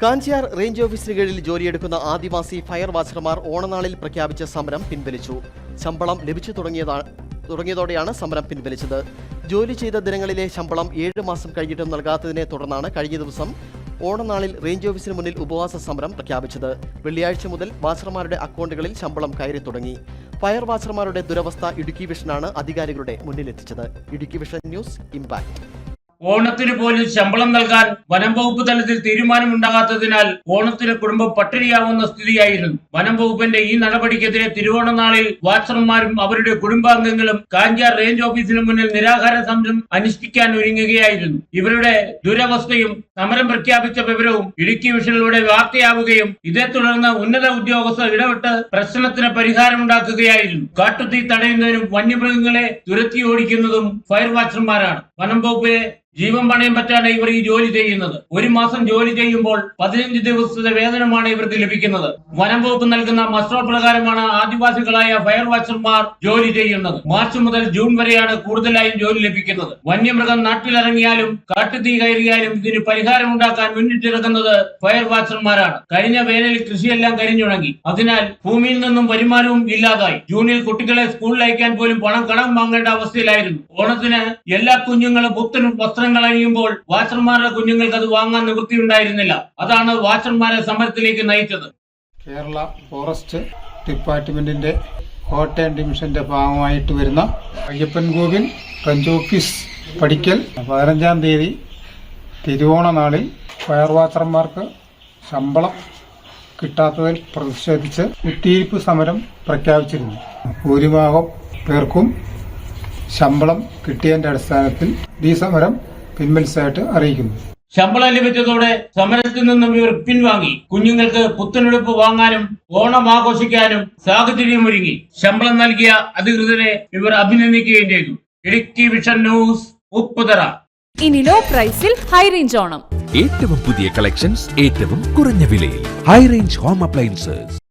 Kanchiyar range ഓഫീസിന് കീഴിൽ ജോലിയെടുക്കുന്ന ആദിവാസി fire വാച്ചർമാർ ഓണനാളിൽ പ്രഖ്യാപിച്ച സമരം പിൻവലിച്ചു. ശമ്പളം ലഭിച്ചു തുടങ്ങിയതാ തുടങ്ങിയതോടെയാണ് സമരം പിൻവലിച്ചത്. ജോലി ചെയ്ത ദിനങ്ങളിലെ ശമ്പളം ഏഴ് മാസം കഴിഞ്ഞിട്ടും നൽകാത്തതിനെ തുടർന്നാണ് കഴിഞ്ഞ ദിവസം ഓണനാളിൽ റേഞ്ച് ഓഫീസിന് മുന്നിൽ ഉപവാസ സമരം പ്രഖ്യാപിച്ചത്. വെള്ളിയാഴ്ച മുതൽ വാച്ചർമാരുടെ അക്കൗണ്ടുകളിൽ ശമ്പളം കയറി തുടങ്ങി. ഫയർ വാച്ചർമാരുടെ ദുരവസ്ഥ ഇടുക്കി വിഷനാണ് അധികാരികളുടെ മുന്നിലെത്തിച്ചത്. ഇടുക്കി വിഷൻ ന്യൂസ് ഇമ്പാക്ട് ഓണത്തിന് പോലും ശമ്പളം നൽകാൻ വനം വകുപ്പ് തലത്തിൽ തീരുമാനമുണ്ടാകാത്തതിനാൽ ഓണത്തിന് കുടുംബം പട്ടിണിയാവുന്ന സ്ഥിതിയായിരുന്നു. വനം വകുപ്പിന്റെ ഈ നടപടിക്കെതിരെ തിരുവോണനാളിൽ വാച്ചർമാരും അവരുടെ കുടുംബാംഗങ്ങളും കാഞ്ചാർ റേഞ്ച് ഓഫീസിന് മുന്നിൽ നിരാഹാര സമരം അനുഷ്ഠിക്കാൻ ഒരുങ്ങുകയായിരുന്നു. ഇവരുടെ ദുരവസ്ഥയും സമരം പ്രഖ്യാപിച്ച വിവരവും ഇടുക്കി വിഷനിലൂടെ വാർത്തയാവുകയും ഇതേ തുടർന്ന് ഉന്നത ഉദ്യോഗസ്ഥർ ഇടപെട്ട് പ്രശ്നത്തിന് പരിഹാരമുണ്ടാക്കുകയായിരുന്നു. കാട്ടുതീ തടയുന്നതിനും വന്യമൃഗങ്ങളെ തുരത്തി ഓടിക്കുന്നതും ഫയർ വാച്ചർമാരാണ്. വനം വകുപ്പിലെ ജീവൻ പണയം പറ്റാണ് ഇവർ ഈ ജോലി ചെയ്യുന്നത്. ഒരു മാസം ജോലി ചെയ്യുമ്പോൾ പതിനഞ്ച് ദിവസത്തെ വേതനമാണ് ഇവർക്ക് ലഭിക്കുന്നത്. വനം വകുപ്പ് നൽകുന്ന മസ്റ്റർ പ്രകാരമാണ് ആദിവാസികളായ ഫയർ വാച്ചർമാർ ജോലി ചെയ്യുന്നത്. മാർച്ച് മുതൽ ജൂൺ വരെയാണ് കൂടുതലായും ജോലി ലഭിക്കുന്നത്. വന്യമൃഗം നാട്ടിലിറങ്ങിയാലും കാട്ടുതീ കയറിയാലും ഇതിന് പരിഹാരം ഉണ്ടാക്കാൻ മുന്നിട്ടിറങ്ങുന്നത് ഫയർ വാച്ചർമാരാണ്. കഴിഞ്ഞ വേനലിൽ കൃഷിയെല്ലാം കരിഞ്ഞുണങ്ങി. അതിനാൽ ഭൂമിയിൽ നിന്നും വരുമാനവും ഇല്ലാതായി. ജൂണിൽ കുട്ടികളെ സ്കൂളിൽ അയക്കാൻ പോലും പണം കടം വാങ്ങേണ്ട അവസ്ഥയിലായിരുന്നു. ഓണത്തിന് എല്ലാ കുഞ്ഞുങ്ങളും പുത്തനും വസ്ത്രങ്ങൾ അണിയുമ്പോൾ വാച്ചർമാരുടെ കുഞ്ഞുങ്ങൾക്ക് അത് വാങ്ങാൻ നിവൃത്തിയുണ്ടായിരുന്നില്ല. അതാണ് വാച്ചർമാരെ സമരത്തിലേക്ക് നയിച്ചത്. കേരള ഫോറസ്റ്റ് ഡിപ്പാർട്ട്മെന്റിന്റെ കോട്ടയം ഡിവിഷന്റെ ഭാഗമായിട്ട് വരുന്ന അയ്യപ്പൻ കോവിൽ റേഞ്ച് ഓഫീസ് പഠിക്കൽ പതിനഞ്ചാം തീയതി തിരുവോണ നാളിൽ ഫയർ വാച്ചർമാർക്ക് ശമ്പളം കിട്ടാത്തതിൽ പ്രതിഷേധിച്ച് കുത്തിയിരിപ്പ് സമരം പ്രഖ്യാപിച്ചിരുന്നു. ഭൂരിഭാഗം പേർക്കും ശമ്പളം കിട്ടിയതിന്റെ അടിസ്ഥാനത്തിൽ ഈ സമരം പിൻവലിച്ചതായിട്ട് അറിയിക്കുന്നു. ശമ്പളം ലഭിച്ചതോടെ സമരത്തിൽ നിന്നും ഇവർ പിൻവാങ്ങി. കുഞ്ഞുങ്ങൾക്ക് പുത്തനെടുപ്പ് വാങ്ങാനും ഓണം ആഘോഷിക്കാനും സാഹചര്യമൊരുങ്ങി ശമ്പളം നൽകിയ അധികൃതരെ ഇവർ അഭിനന്ദിക്കുകയും ചെയ്തു. Idukki vision news Upputhara. ഇനി ലോ പ്രൈസിൽ ഹൈ റേഞ്ച് ഓണം. ഏറ്റവും പുതിയ കളക്ഷൻസ് ഏറ്റവും കുറഞ്ഞ വിലയിൽ. High range home appliances.